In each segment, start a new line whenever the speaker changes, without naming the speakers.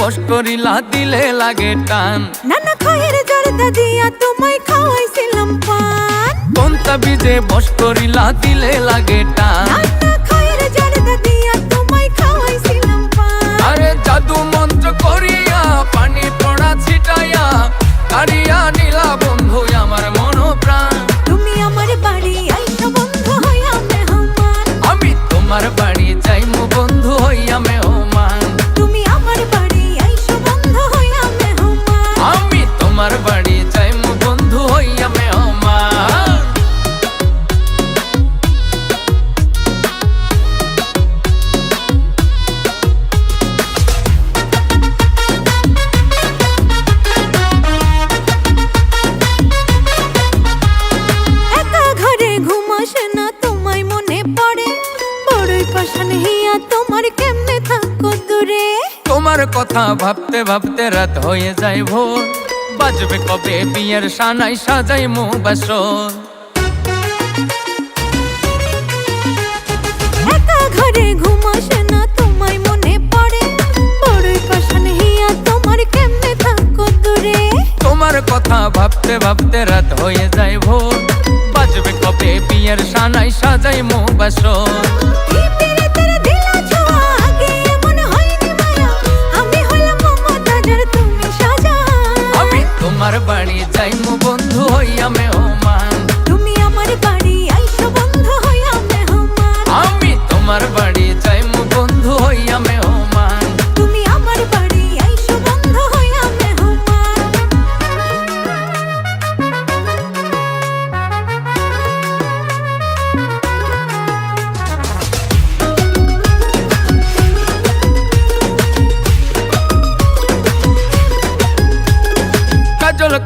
বস করিলা দিলে লাগে টান।
নানা খায়ের জর্দা দিয়া তোমায় খাওয়াইছিলাম পান।
কোন তাবিজে বস করিলা দিলে লাগে টান।
পাশান হিয়া তোমার কেমনে থাকো দূরে?
তোমার কথা ভাবতে ভাবতে রাত হয়ে যায় ভোর। বাজবে কবে বিয়ের সানাই সাজাই মু বাসর
একা ঘরে ঘুমাস না তোমায় মনে পড়ে। বড়ই পাশান হিয়া তোমার কেমনে থাকো দূরে?
তোমার কথা ভাবতে ভাবতে রাত হয়ে যায় ভোর। বাজবে কবে বিয়ের সানাই সাজাই মু বাসর
keep it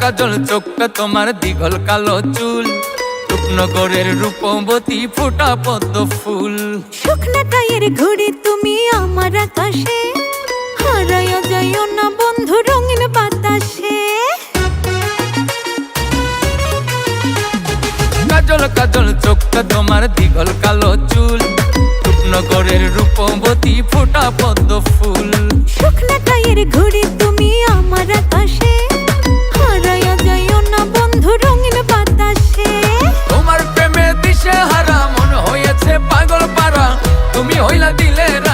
কাজল চোখটা তোমার দিঘল কালো চুল। রূপনগরের রূপবতী ফোটা পদ্ম ফুল।
শুকনা টায়ের ঘুড়ি তুমি আমার আকাশে। হারাইয়া যাইও না বন্ধু রঙিন বাতাসে।
কাজল কাজল চোখটা তোমার দিঘল কালো চুল। রূপনগরের রূপবতী দিলে